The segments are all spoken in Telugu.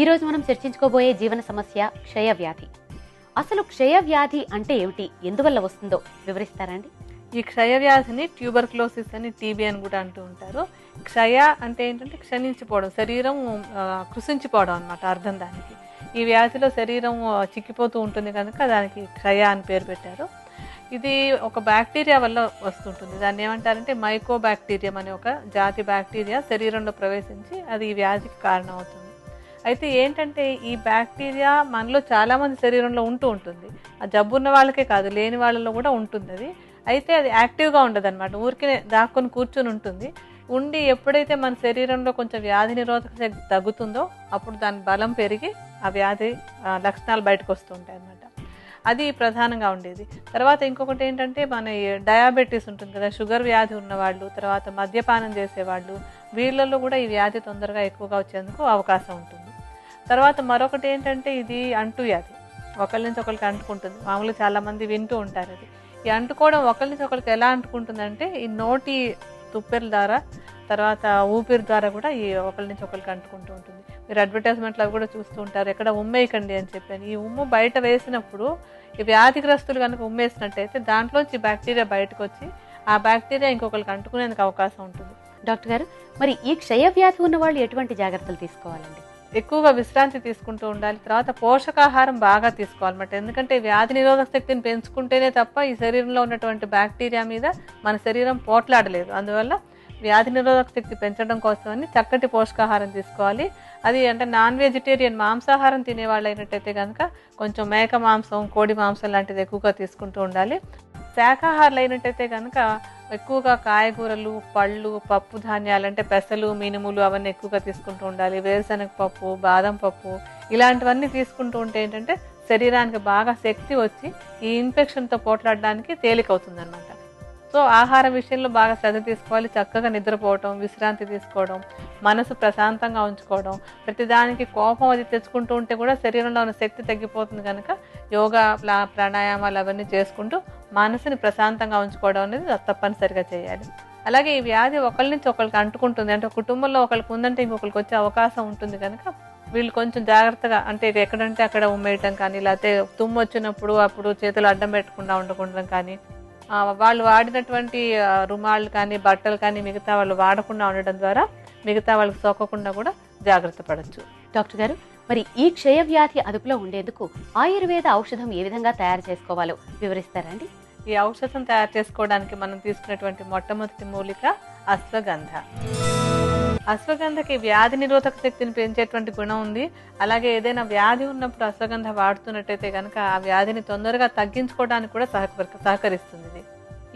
ఈరోజు మనం చర్చించుకోబోయే జీవన సమస్య క్షయ వ్యాధి. అసలు క్షయ వ్యాధి అంటే ఏమిటి? ఎందువల్ల వస్తుందో వివరిస్తారండి ఈ క్షయ వ్యాధిని ట్యూబర్క్లోసిస్ అని టీబీ అని కూడా అంటూ ఉంటారు. క్షయ అంటే ఏంటంటే క్షణించిపోవడం శరీరం కృషించిపోవడం అనమాట అర్థం దానికి. ఈ వ్యాధిలో శరీరం చిక్కిపోతూ ఉంటుంది కనుక దానికి క్షయ అని పేరు పెట్టారు. ఇది ఒక బ్యాక్టీరియా వల్ల వస్తుంటుంది. దాన్ని ఏమంటారంటే మైకో బ్యాక్టీరియం అనే ఒక జాతి బ్యాక్టీరియా శరీరంలో ప్రవేశించి అది ఈ వ్యాధికి కారణమవుతుంది. అయితే ఏంటంటే ఈ బ్యాక్టీరియా మనలో చాలామంది శరీరంలో ఉంటూ ఉంటుంది. ఆ జబ్బు ఉన్న వాళ్ళకే కాదు లేని వాళ్ళలో కూడా ఉంటుంది అది. అయితే అది యాక్టివ్గా ఉండదు అనమాట ఊరికే దాక్కుని కూర్చొని ఉంటుంది. ఉండి ఎప్పుడైతే మన శరీరంలో కొంచెం వ్యాధి నిరోధక శక్తి తగ్గుతుందో అప్పుడు దాని బలం పెరిగి ఆ వ్యాధి లక్షణాలు బయటకు వస్తూ ఉంటాయి అన్నమాట అది ప్రధానంగా ఉండేది. తర్వాత ఇంకొకటి ఏంటంటే మన డయాబెటీస్ ఉంటుంది కదా షుగర్ వ్యాధి ఉన్నవాళ్ళు తర్వాత మద్యపానం చేసేవాళ్ళు వీళ్ళల్లో కూడా ఈ వ్యాధి తొందరగా ఎక్కువగా వచ్చేందుకు అవకాశం ఉంటుంది. తర్వాత మరొకటి ఏంటంటే ఇది అంటు వ్యాధి ఒకరి నుంచి ఒకరికి అంటుకుంటుంది. మామూలుగా చాలామంది వింటూ ఉంటారు అది. ఈ అంటుకోవడం ఒకరి నుంచి ఒకరికి ఎలా అంటుకుంటుందంటే ఈ నోటి తుప్పెల ద్వారా తర్వాత ఊపిరి ద్వారా కూడా ఈ ఒకరి నుంచి ఒకరికి అంటుకుంటూ ఉంటుంది. మీరు అడ్వర్టైజ్మెంట్లో అవి కూడా చూస్తూ ఉంటారు. ఎక్కడ ఉమ్మేయకండి అని చెప్పాను. ఈ ఉమ్ము బయట వేసినప్పుడు ఈ వ్యాధిగ్రస్తులు కనుక ఉమ్మేసినట్టయితే దాంట్లోంచి బ్యాక్టీరియా బయటకు వచ్చి ఆ బ్యాక్టీరియా ఇంకొకరికి అంటుకునేందుకు అవకాశం ఉంటుంది. డాక్టర్ గారు మరి ఈ క్షయ వ్యాధి ఉన్న వాళ్ళు ఎటువంటి జాగ్రత్తలు తీసుకోవాలండి? ఎక్కువగా విశ్రాంతి తీసుకుంటూ ఉండాలి. తర్వాత పోషకాహారం బాగా తీసుకోవాలన్నమాట. ఎందుకంటే వ్యాధి నిరోధక శక్తిని పెంచుకుంటేనే తప్ప ఈ శరీరంలో ఉన్నటువంటి బ్యాక్టీరియా మీద మన శరీరం పోట్లాడలేదు. అందువల్ల వ్యాధి నిరోధక శక్తి పెంచడం కోసమని చక్కటి పోషకాహారం తీసుకోవాలి. అది అంటే నాన్ వెజిటేరియన్ మాంసాహారం తినేవాళ్ళు అయినట్టయితే కనుక కొంచెం మేక మాంసం కోడి మాంసం లాంటిది ఎక్కువగా తీసుకుంటూ ఉండాలి. శాకాహారులు అయినట్టయితే కనుక ఎక్కువగా కాయగూరలు పళ్ళు పప్పు ధాన్యాలు అంటే పెసలు మినుములు అవన్నీ ఎక్కువగా తీసుకుంటూ ఉండాలి. వేరుశనగ పప్పు బాదం పప్పు ఇలాంటివన్నీ తీసుకుంటూ ఉంటే ఏంటంటే శరీరానికి బాగా శక్తి వచ్చి ఈ ఇన్ఫెక్షన్తో పోట్లాడడానికి తేలికవుతుందన్నమాట సో ఆహారం విషయంలో బాగా శ్రద్ధ తీసుకోవాలి చక్కగా నిద్రపోవడం విశ్రాంతి తీసుకోవడం మనసు ప్రశాంతంగా ఉంచుకోవడం ప్రతిదానికి కోపం అది తెచ్చుకుంటూ ఉంటే కూడా శరీరంలో ఉన్న శక్తి తగ్గిపోతుంది కనుక యోగా ప్లా ప్రాణాయామాలు అవన్నీ చేసుకుంటూ మనసుని ప్రశాంతంగా ఉంచుకోవడం అనేది తప్పనిసరిగా చేయాలి. అలాగే ఈ వ్యాధి ఒకరి నుంచి ఒకరికి అంటుకుంటుంది. అంటే కుటుంబంలో ఒకరికి ఉందంటే ఇంకొకరికి వచ్చే అవకాశం ఉంటుంది కనుక వీళ్ళు కొంచెం జాగ్రత్తగా అంటే ఎక్కడంటే అక్కడ ఉమ్మేయటం కానీ లేకపోతే తుమ్ము వచ్చినప్పుడు అప్పుడు చేతులు అడ్డం పెట్టకుండా ఉండకుండా కానీ వాళ్ళు వాడినటువంటి రుమాళ్ళు కానీ బట్టలు కానీ మిగతా వాళ్ళు వాడకుండా ఉండడం ద్వారా మిగతా వాళ్ళకి సోకకుండా కూడా జాగ్రత్త పడచ్చు. డాక్టర్ గారు మరి ఈ క్షయ వ్యాధి అదుపులో ఉండేందుకు ఆయుర్వేద ఔషధం ఏ విధంగా తయారు చేసుకోవాలో వివరిస్తారండి ఈ ఔషధం తయారు చేసుకోవడానికి మనం తీసుకునేటువంటి మొట్టమొదటి మూలిక అశ్వగంధ. అశ్వగంధకి వ్యాధి నిరోధక శక్తిని పెంచేటువంటి గుణం ఉంది. అలాగే ఏదైనా వ్యాధి ఉన్నప్పుడు అశ్వగంధ వాడుతున్నట్టయితే కనుక ఆ వ్యాధిని తొందరగా తగ్గించుకోవడానికి కూడా సహకరి సహకరిస్తుంది ఇది.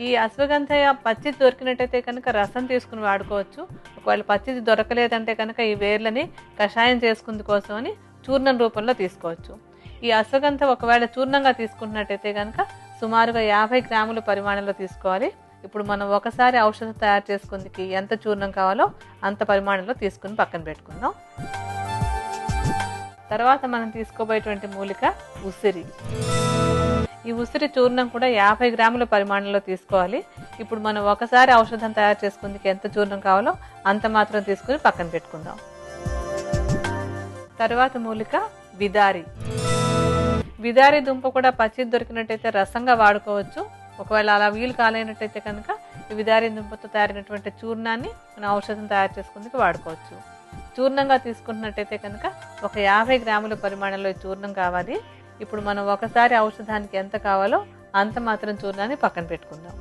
ఈ అశ్వగంధ పచ్చిది దొరికినట్టయితే కనుక రసం తీసుకుని వాడుకోవచ్చు. ఒకవేళ పచ్చిది దొరకలేదంటే కనుక ఈ వేర్లని కషాయం చేసుకుంది కోసమని చూర్ణం రూపంలో తీసుకోవచ్చు. ఈ అశ్వగంధ ఒకవేళ చూర్ణంగా తీసుకున్నట్టయితే కనుక సుమారుగా యాభై గ్రాముల పరిమాణంలో తీసుకోవాలి. ఇప్పుడు మనం ఒకసారి ఔషధం తయారు చేసుకుందికి ఎంత చూర్ణం కావాలో అంత పరిమాణంలో తీసుకుని పక్కన పెట్టుకుందాం. తర్వాత మనం తీసుకోబోయేటువంటి మూలిక ఉసిరి. ఈ ఉసిరి చూర్ణం కూడా యాభై గ్రాముల పరిమాణంలో తీసుకోవాలి. ఇప్పుడు మనం ఒకసారి ఔషధం తయారు చేసుకుందికి ఎంత చూర్ణం కావాలో అంత మాత్రం తీసుకుని పక్కన పెట్టుకుందాం. తర్వాత మూలిక విదారి. విదారి దుంప కూడా పచ్చి దొరికినట్టయితే రసంగా వాడుకోవచ్చు. ఒకవేళ అలా వీలు కాలేనట్టయితే కనుక ఈ విదారి దుంపతో తయారైనటువంటి చూర్ణాన్ని మనం ఔషధం తయారు చేసుకుందుకు వాడుకోవచ్చు. చూర్ణంగా తీసుకుంటున్నట్టయితే కనుక ఒక యాభై గ్రాముల పరిమాణంలో చూర్ణం కావాలి. ఇప్పుడు మనం ఒకసారి ఔషధానికి ఎంత కావాలో అంత మాత్రం చూర్ణాన్ని పక్కన పెట్టుకుందాం.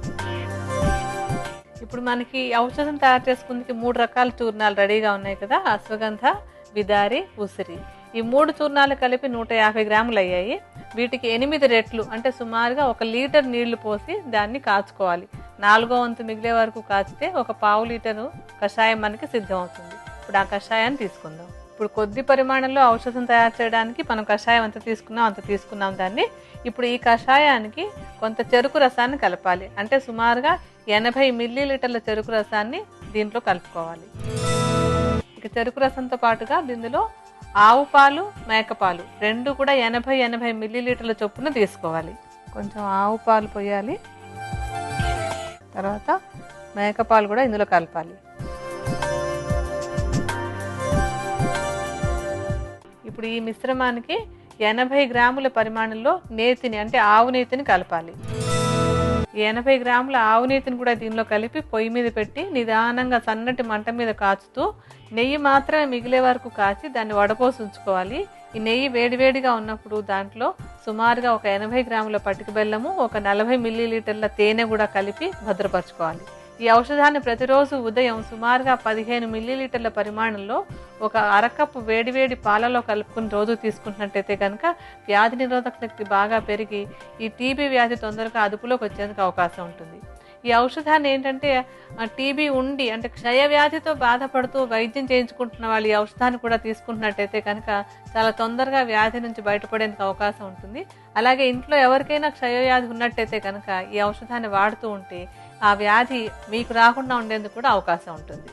ఇప్పుడు మనకి ఔషధం తయారు చేసుకుందుకు మూడు రకాల చూర్ణాలు రెడీగా ఉన్నాయి కదా. అశ్వగంధ విదారి ఉసిరి. ఈ మూడు చూర్ణాలు కలిపి నూట యాభై గ్రాములు అయ్యాయి వీటికి ఎనిమిది రెట్లు అంటే సుమారుగా ఒక లీటర్ నీళ్ళు పోసి దాన్ని కాచుకోవాలి. నాలుగో వంతు మిగిలే వరకు కాచితే ఒక పావు లీటరు కషాయం మనకి సిద్ధమవుతుంది. ఇప్పుడు ఆ కషాయాన్ని తీసుకుందాం. ఇప్పుడు కొద్ది పరిమాణంలో ఔషధం తయారు చేయడానికి మనం కషాయం ఎంత తీసుకున్నాం అంత తీసుకున్నాం దాన్ని. ఇప్పుడు ఈ కషాయానికి కొంత చెరుకు రసాన్ని కలపాలి. అంటే సుమారుగా ఎనభై మిల్లీ లీటర్ల చెరుకు రసాన్ని దీంట్లో కలుపుకోవాలి. ఇక చెరుకు రసంతో పాటుగా దీనిలో ఆవు పాలు మేకపాలు రెండు కూడా ఎనభై ఎనభై మిల్లీలీటర్ల చొప్పున తీసుకోవాలి. కొంచెం ఆవు పాలు పోయాలి. తర్వాత మేకపాలు కూడా ఇందులో కలపాలి. ఇప్పుడు ఈ మిశ్రమానికి ఎనభై గ్రాముల పరిమాణంలో నేతిని అంటే ఆవు నేతిని కలపాలి. ఎనభై గ్రాముల ఆవు నీతిని కూడా దీనిలో కలిపి పొయ్యి మీద పెట్టి నిదానంగా సన్నటి మంట మీద కాచుతూ నెయ్యి మాత్రమే మిగిలే వరకు కాచి దాన్ని వడపోసి ఉంచుకోవాలి. ఈ నెయ్యి వేడివేడిగా ఉన్నప్పుడు దాంట్లో సుమారుగా ఒక ఎనభై గ్రాముల పటిక బెల్లము ఒక నలభై మిల్లీ లీటర్ల తేనె కూడా కలిపి భద్రపరచుకోవాలి. ఈ ఔషధాన్ని ప్రతిరోజు ఉదయం సుమారుగా పదిహేను మిల్లీలీటర్ల పరిమాణంలో ఒక అరకప్పు వేడివేడి పాలలో కలుపుకుని రోజు తీసుకుంటున్నట్టయితే కనుక వ్యాధి నిరోధక శక్తి బాగా పెరిగి ఈ టీబీ వ్యాధి తొందరగా అదుపులోకి వచ్చేందుకు అవకాశం ఉంటుంది. ఈ ఔషధాన్ని ఏంటంటే టీబీ ఉండి అంటే క్షయ వ్యాధితో బాధపడుతూ వైద్యం చేయించుకుంటున్న వాళ్ళు ఈ ఔషధాన్ని కూడా తీసుకుంటున్నట్టయితే కనుక చాలా తొందరగా వ్యాధి నుంచి బయటపడేందుకు అవకాశం ఉంటుంది. అలాగే ఇంట్లో ఎవరికైనా క్షయ వ్యాధి ఉన్నట్టయితే కనుక ఈ ఔషధాన్ని వాడుతూ ఉంటే ఆ వ్యాధి మీకు రాకుండా ఉండేందుకు కూడా అవకాశం ఉంటుంది.